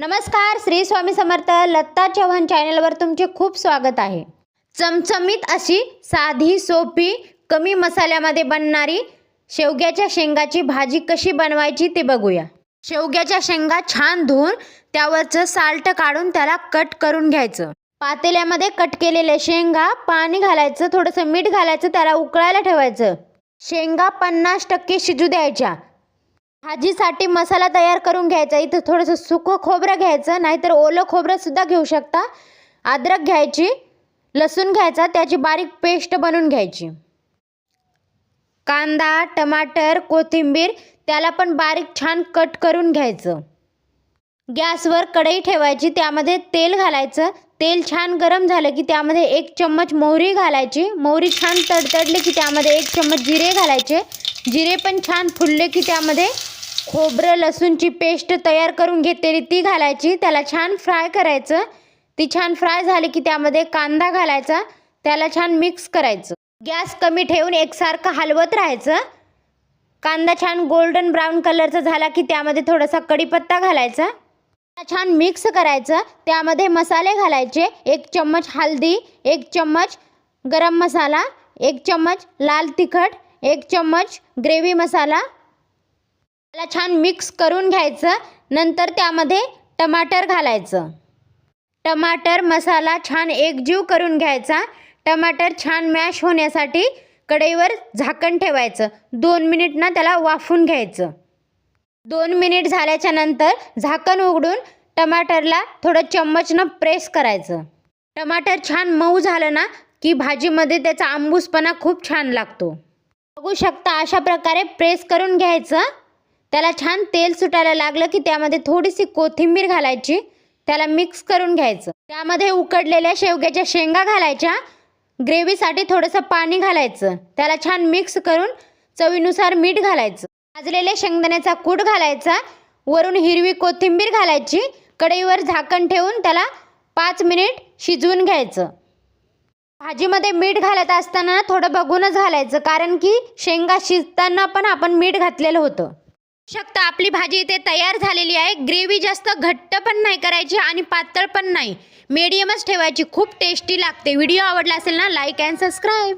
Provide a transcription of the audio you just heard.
नमस्कार श्री स्वामी समर्थ लत्ता चव्हाण चॅनलवर तुमचे खूप स्वागत आहे. चमचमीत अशी साधी सोपी कमी मसाल्यामध्ये बनणारी शेवग्याच्या शेंगाची भाजी कशी बनवायची ते बघूया. शेवग्याच्या शेंगा छान धुवून त्यावरचं साल्ट काढून त्याला कट करून घ्यायचं. पातेल्यामध्ये कट केलेले शेंगा पाणी घालायचं थोडंसं मीठ घालायचं त्याला उकळायला ठेवायचं. शेंगा पन्नास टक्के शिजू द्यायच्या. भाजीसाठी मसाला तयार करून घ्यायचा. इथं थोडंसं सुकं खोबरं घ्यायचं नाहीतर ओलं खोबरंसुद्धा घेऊ शकता. अद्रक घ्यायची लसूण घ्यायचा त्याची बारीक पेस्ट बनवून घ्यायची. कांदा टमाटर कोथिंबीर त्याला पण बारीक छान कट करून घ्यायचं. गॅसवर कढई ठेवायची त्यामध्ये तेल घालायचं. तेल छान गरम झालं की त्यामध्ये एक चम्मच मोहरी घालायची. मोहरी छान तडतडली की त्यामध्ये एक चम्मच जिरे घालायचे. जिरे पण छान फुलले की त्यामध्ये खोबरं लसूणची पेस्ट तयार करून घेतलेली ती घालायची. त्याला छान फ्राय करायचं. ती छान फ्राय झाली की त्यामध्ये कांदा घालायचा. त्याला छान मिक्स करायचं. गॅस कमी ठेवून एकसारखं हलवत राहायचं. कांदा छान गोल्डन ब्राऊन कलरचा झाला की त्यामध्ये थोडासा कढीपत्ता घालायचा. छान मिक्स करायचं. त्यामध्ये मसाले घालायचे. एक चम्मच हळदी एक चम्मच गरम मसाला एक चम्मच लाल तिखट एक चम्मच ग्रेव्ही मसाला त्याला छान मिक्स करून घ्यायचं. नंतर त्यामध्ये टमाटर घालायचं. टमाटर मसाला छान एकजीव करून घ्यायचा. टमाटर छान मॅश होण्यासाठी कढईवर झाकण ठेवायचं. दोन मिनिट ना त्याला वाफून घ्यायचं. दोन मिनिट झाल्याच्यानंतर झाकण उघडून टमाटरला थोडं चम्मचनं प्रेस करायचं. टमाटर छान मऊ झालं ना की भाजीमध्ये त्याचा आंबूसपणा खूप छान लागतो. बघू शकता अशा प्रकारे प्रेस करून घ्यायचं. त्याला छान तेल सुटायला लागलं की त्यामध्ये थोडीशी कोथिंबीर घालायची. त्याला मिक्स करून घ्यायचं. त्यामध्ये उकडलेल्या शेवग्याच्या शेंगा घालायच्या. ग्रेव्हीसाठी थोडंसं पाणी घालायचं. त्याला छान मिक्स करून चवीनुसार मीठ घालायचं. भाजलेल्या शेंगदाण्याचा कूट घालायचा. वरून हिरवी कोथिंबीर घालायची. कढईवर झाकण ठेवून त्याला पाच मिनिट शिजवून घ्यायचं. भाजीमध्ये मीठ घालत असताना थोडं बघूनच घालायचं. कारण की शेंगा शिजताना पण आपण मीठ घातलेलं होतं. शकता. आपली भाजी इथे तयार झालेली आहे. ग्रेव्ही जास्त घट्ट पण नाही करायची आणि पातळ पण नाही. मीडियमच ठेवायची. खूप टेस्टी लागते. व्हिडिओ आवडला असेल ना लाईक अँड सबस्क्राईब